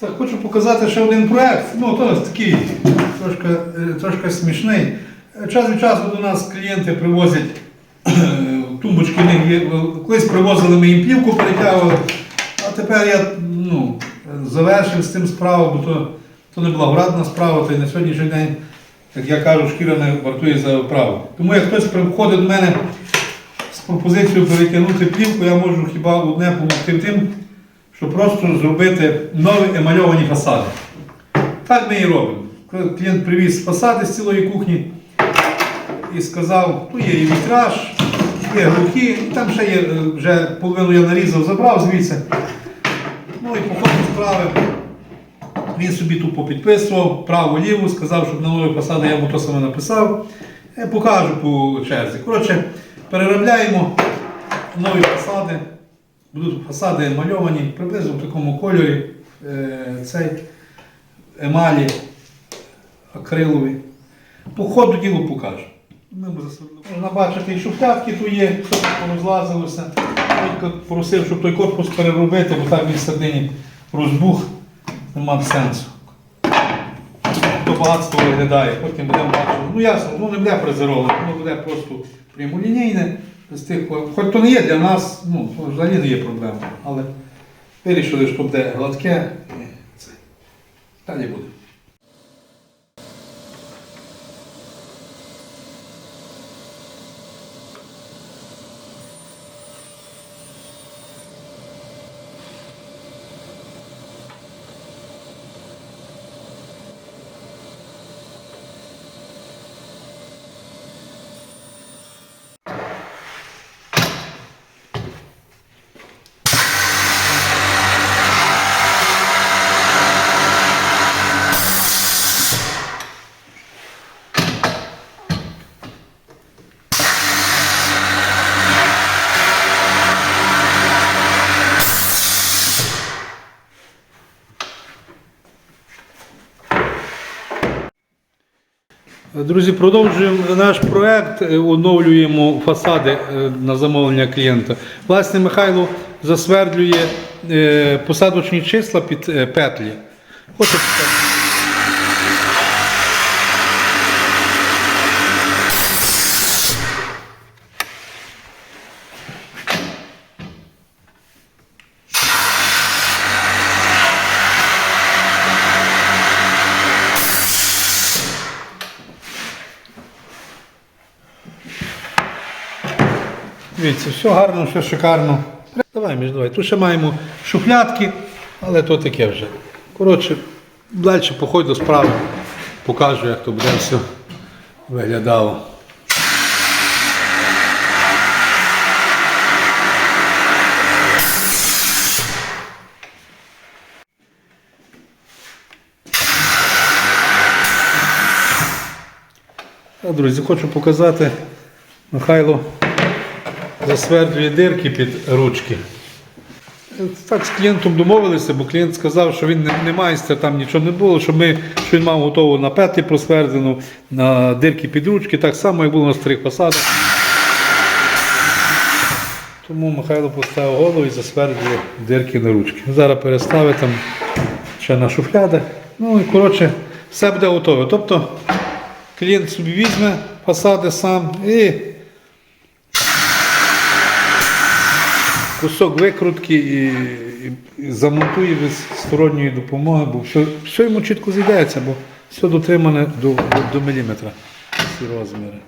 Так, хочу показати ще один проект. Ну, то такий трошки, е, трошки смішний. Час від часу до нас клієнти привозять е, тумбочки, колись привозили ми їм плівку, перетягували, а тепер я ну, завершив з цим справу, бо то, то не благородна справа, то й на сьогоднішній день, як я кажу, шкіра не вартує за оправу. Тому як хтось приходить до мене з пропозицією перетягнути плівку, я можу хіба одне допомогти тим, щоб просто зробити нові емальовані фасади. Так ми і робимо. Клієнт привіз фасади з цілої кухні і сказав, тут є і вітраж, є і там ще є, е, вже половину я нарізав, забрав звідси. Ну і по ходу справи він собі тут попідписував право-ліву, сказав, щоб на нові фасади я йому то саме написав. Я покажу по черзі. Коротше, переробляємо нові фасади. Будуть фасади мальовані приблизно в такому кольорі. Е, цей емалі акрилові. По ходу ділу покажу. Можна бачити, і шуфлятки тут є, розлазилося. Тільки просив, щоб той корпус переробити, бо так він всередині розбух, нема сенсу. То багатство виглядає, потім будемо бачити. Ну ясно, воно не буде презероване, воно буде просто прямолінійне. З тих, хоч то не є для нас, ну, взагалі не є проблема. Але вирішили, що буде гладке і це. Далі буде. Друзі, продовжуємо наш проект, е, оновлюємо фасади е, на замовлення клієнта. Власне, Михайло засвердлює е, посадочні числа під петлі. Хочу Дивіться, все гарно, все шикарно. Давай, між давай. Тут ще маємо шуфлятки, але то таке вже. Коротше, далі походь до справи, покажу, як то буде все виглядало. Друзі, хочу показати Михайло засвердлює дирки під ручки. Так з клієнтом домовилися, бо клієнт сказав, що він не, не майстер, там нічого не було, що, ми, що він мав готово на петлі просвердлену, на дирки під ручки, так само, як було на старих посадах. Тому Михайло поставив голову і засвердлює дирки на ручки. Зараз переставить там ще на шуфляди. Ну і коротше, все буде готове. Тобто клієнт собі візьме фасади сам і кусок викрутки і, і, і замонтує без сторонньої допомоги, бо все, все йому чітко зійдеться, бо все дотримане до, до, до міліметра. Всі розміри.